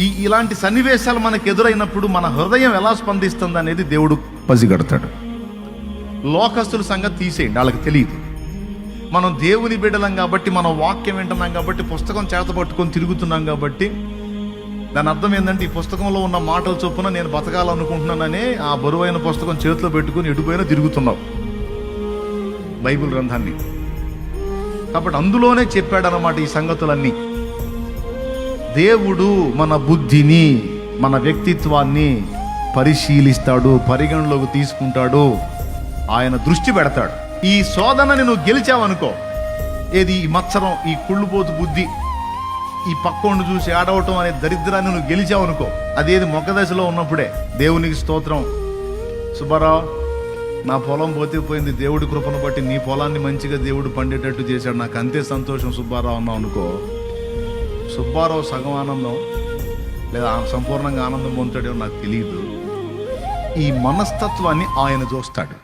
ఈ ఇలాంటి సన్నివేశాలు మనకు ఎదురైనప్పుడు మన హృదయం ఎలా స్పందిస్తుంది అనేది దేవుడు పసిగడతాడు. లోకస్తుల సంగతి తీసేయండి వాళ్ళకి తెలియదు. మనం దేవుని బిడ్డలం కాబట్టి మనం వాక్యం వింటున్నాం కాబట్టి పుస్తకం చేత పట్టుకొని తిరుగుతున్నాం కాబట్టి దాని అర్థం ఏంటంటే ఈ పుస్తకంలో ఉన్న మాటల చొప్పున నేను బతకాలనుకుంటున్నానని ఆ బరువైన పుస్తకం చేతిలో పెట్టుకుని ఎటుపోయినా తిరుగుతున్నావు. బైబిల్ గ్రంథాన్ని. కాబట్టి అందులోనే చెప్పాడనమాట ఈ సంగతులన్నీ. దేవుడు మన బుద్ధిని మన వ్యక్తిత్వాన్ని పరిశీలిస్తాడు పరిగణలోకి తీసుకుంటాడు. ఆయన దృష్టి పెడతాడు. ఈ శోధనని నువ్వు గెలిచావనుకో ఏది ఈ మత్సరం ఈ కుళ్ళుపోతు బుద్ధి ఈ పక్కోండు చూసి ఆడవటం అనే దరిద్రాన్ని నువ్వు గెలిచావనుకో అదేది మొక్కదశలో ఉన్నప్పుడే. దేవునికి స్తోత్రం. సుబ్బారావు నా పొలం పోతే పోయింది దేవుడి కృపను బట్టి నీ పొలాన్ని మంచిగా దేవుడు పండేటట్టు చేశాడు. నాకు అంతే సంతోషం సుబ్బారావు అన్నావు అనుకో సుబ్బారావు సగం ఆనందం లేదా సంపూర్ణంగా ఆనందం పొందుతాడో నాకు తెలియదు ఈ మనస్తత్వాన్ని ఆయన చూస్తాడు